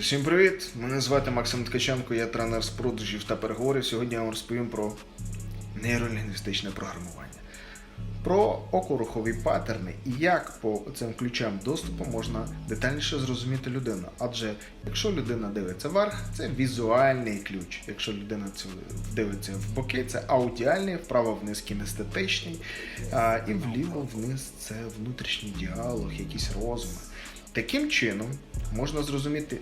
Всім привіт! Мене звати Максим Ткаченко, я тренер з продажів та переговорів. Сьогодні я вам розповім про нейролінгвістичне програмування, про окорухові паттерни і як по цим ключам доступу можна детальніше зрозуміти людину. Адже якщо людина дивиться вверх, це візуальний ключ. Якщо людина дивиться в боки, це аудіальний, вправо вниз кінестетичний, і вліво вниз це внутрішній діалог, якісь розуми. Таким чином можна зрозуміти,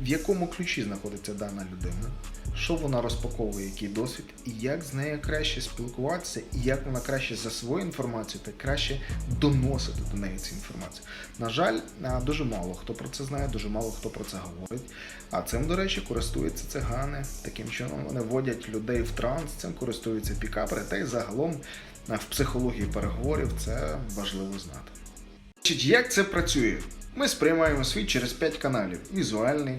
в якому ключі знаходиться дана людина, що вона розпаковує, який досвід, і як з нею краще спілкуватися, і як вона краще засвоює інформацію та краще доносити до неї цю інформацію. На жаль, дуже мало хто про це знає, дуже мало хто про це говорить. А цим, до речі, користуються цигани. Таким чином вони вводять людей в транс, цим користуються пікапери, та й загалом в психології переговорів це важливо знати. Як це працює? Ми сприймаємо світ через 5 каналів: візуальний,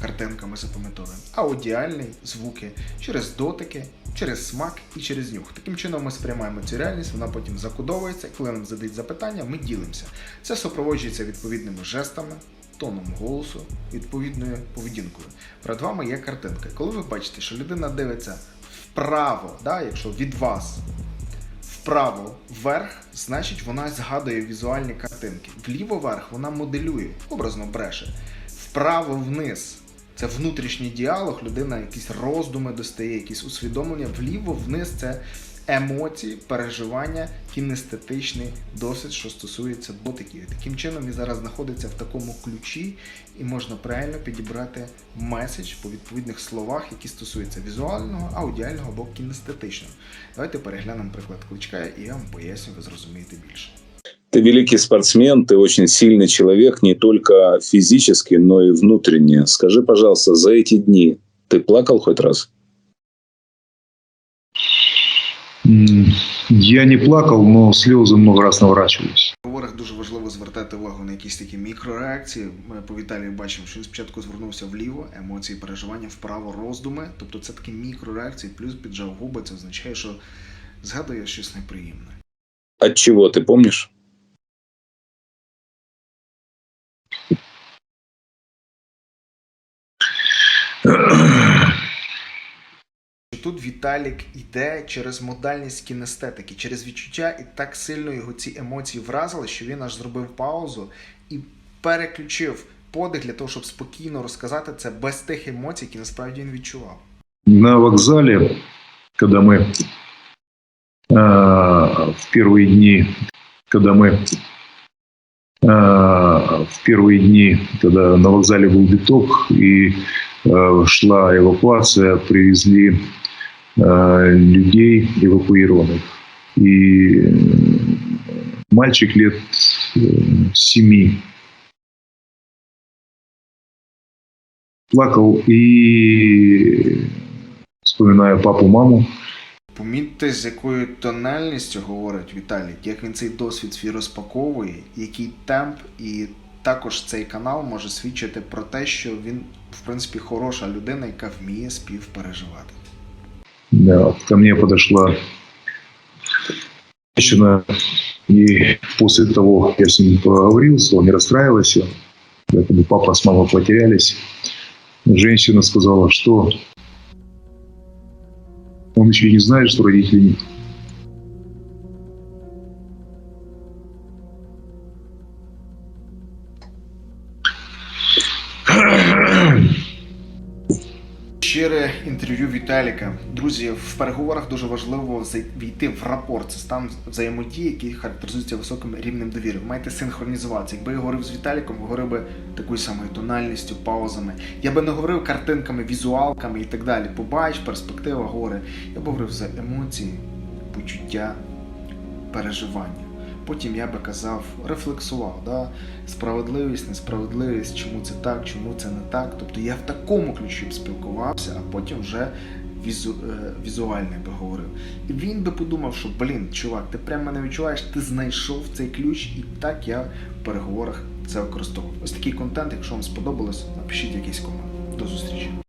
картинками запам'ятовуємо, аудіальний звуки, через дотики, через смак і через нюх. Таким чином ми сприймаємо цю реальність, вона потім закодовується, коли нам задають запитання, ми ділимося. Це супроводжується відповідними жестами, тоном голосу, відповідною поведінкою. Перед вами є картинка. Коли ви бачите, що людина дивиться вправо, да, якщо від вас вправо вверх, значить вона згадує візуальні картинки. Вліво вверх вона моделює, образно бреше. Вправо вниз. Це внутрішній діалог, людина якісь роздуми достає, якісь усвідомлення. Вліво вниз це емоції, переживання, кінестетичний досвід, що стосується дотиків. І таким чином він зараз знаходиться в такому ключі, і можна правильно підібрати меседж по відповідних словах, які стосуються візуального, аудіального або кінестетичного. Давайте переглянемо приклад кличка, і я вам поясню, ви зрозумієте більше. Ты великий спортсмен, ты очень сильный человек, не только физически, но и внутренне. Скажи, пожалуйста, за эти дни ты плакал хоть раз? Я не плакав, но сльози много раз наворачивались. В говорах дуже важливо звертати увагу на якісь такі мікрореакції. Ми по Віталію бачимо, що він спочатку звернувся вліво, емоції, переживання, вправо, роздуми. Тобто це такі мікрореакції, плюс піджав губи. Це означає, що згадує щось неприємне. А чого ти помнишь? Тут Віталік йде через модальність кінестетики, через відчуття, і так сильно його ці емоції вразили, що він аж зробив паузу і переключив подих для того, щоб спокійно розказати це без тих емоцій, які насправді він відчував. На вокзале, когда мы э, в первые дни, когда мы э, в первые дни, когда на вокзале был биток и э, шла эвакуация, привезли э, людей эвакуированных. И э, мальчик лет э, семи плакал и вспоминая папу, маму, Помітьте, з якою тональністю говорить Віталій, як він цей досвід свій розпаковує, який темп, і також цей канал може свідчити про те, що він, в принципі, хороша людина, яка вміє співпереживати. Да, ко мне подошла женщина, и после того, я с ним поговорил, сказал, не расстраивайся, якобы папа с мамой потерялись. Женщина сказала, что он еще не знает, что родителей нет. Щире інтерв'ю Віталіка. Друзі, в переговорах дуже важливо війти в рапорт. Це стан взаємодії, який характеризується високим рівнем довіри. Ви маєте синхронізуватися. Якби я говорив з Віталіком, говорив би такою самою тональністю, паузами. Я би не говорив картинками, візуалками і так далі. Побач, перспектива, гори. Я б говорив за емоції, почуття, переживання. Потім я би казав, рефлексував, да? справедливість, несправедливість, чому це так, чому це не так. Тобто я в такому ключі б спілкувався, а потім вже візу, е, візуально би говорив. І він би подумав, що блін, чувак, ти прямо мене відчуваєш, ти знайшов цей ключ, і так я в переговорах це використовував. Ось такий контент, якщо вам сподобалось, напишіть якийсь комент. До зустрічі.